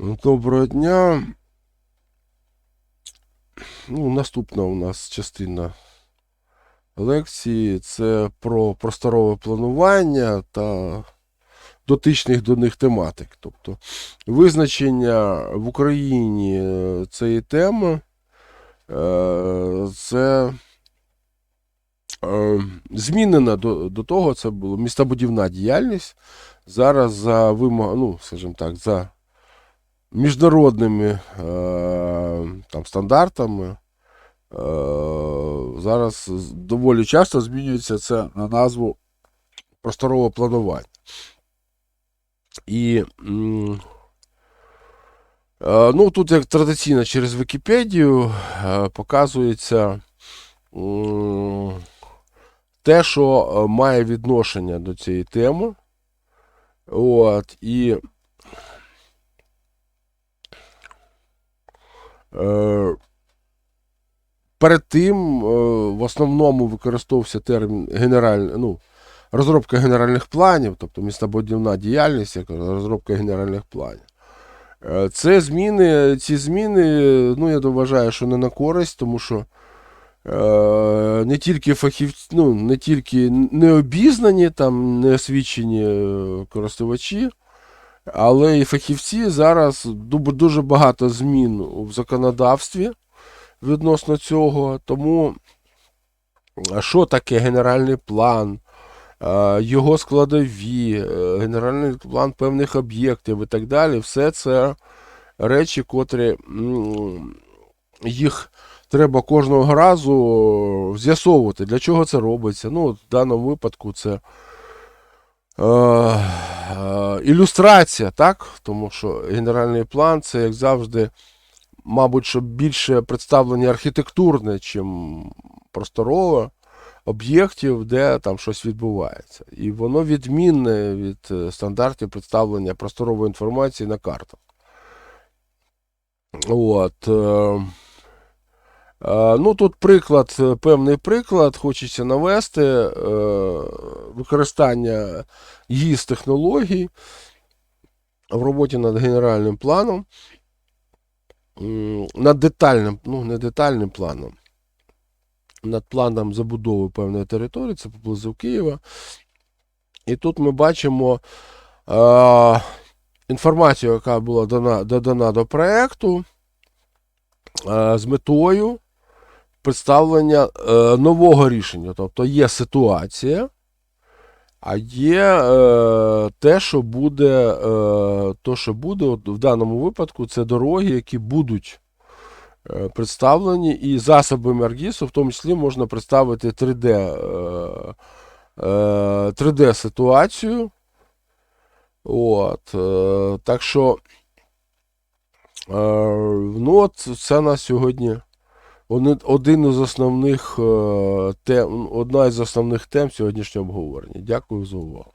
Доброго дня. Ну, наступна у нас частина лекції це про просторове планування та дотичних до них тематик. Тобто визначення в Україні цієї теми е, це е, змінена до, до того, це була містобудівна діяльність. Зараз за вимогами, ну, скажімо так, за міжнародними е, там, стандартами. Е, зараз доволі часто змінюється це на назву просторове планування. І е, ну, тут, як традиційно, через Вікіпедію показується те, що має відношення до цієї теми. От, і Перед тим е, в основному використовувався термін генераль... ну, розробка генеральних планів, тобто містобудівна діяльність, як розробка генеральних планів. Е, Це зміни, ці зміни, ну, я вважаю, що не на користь, тому що е, не тільки фахівці, ну, не тільки необізнані, там, неосвічені е, користувачі, але і фахівці зараз дуже багато змін в законодавстві відносно цього. Тому що таке генеральний план, його складові, е, генеральний план певних об'єктів і так далі, все це речі, котрі їх треба кожного разу з'ясовувати, для чого це робиться. Ну, в даному випадку це е, ілюстрація, так? Тому що генеральний план це, як завжди, мабуть, що більше представлення архітектурне, чим просторове об'єктів, де там щось відбувається. І воно відмінне від е, стандартів представлення просторової інформації на картах. От. Ну, тут приклад, е, певний приклад, хочеться навести е, використання ГІС технологій в роботі над генеральним планом, над детальним, ну, не детальним планом, над планом забудови певної території, це поблизу Києва. І тут ми бачимо е, інформацію, яка була дана, додана до проєкту е, з метою представлення е, нового рішення. Тобто є ситуація, а є е, те, що буде, е, то, що буде от в даному випадку, це дороги, які будуть е, представлені, і засобами Аргісу, в тому числі, можна представити 3D, е, е, 3D ситуацію. От, е, так що, е, ну, от це на сьогодні один із основних е, тем, одна із основних тем сьогоднішнього обговорення. Дякую за увагу.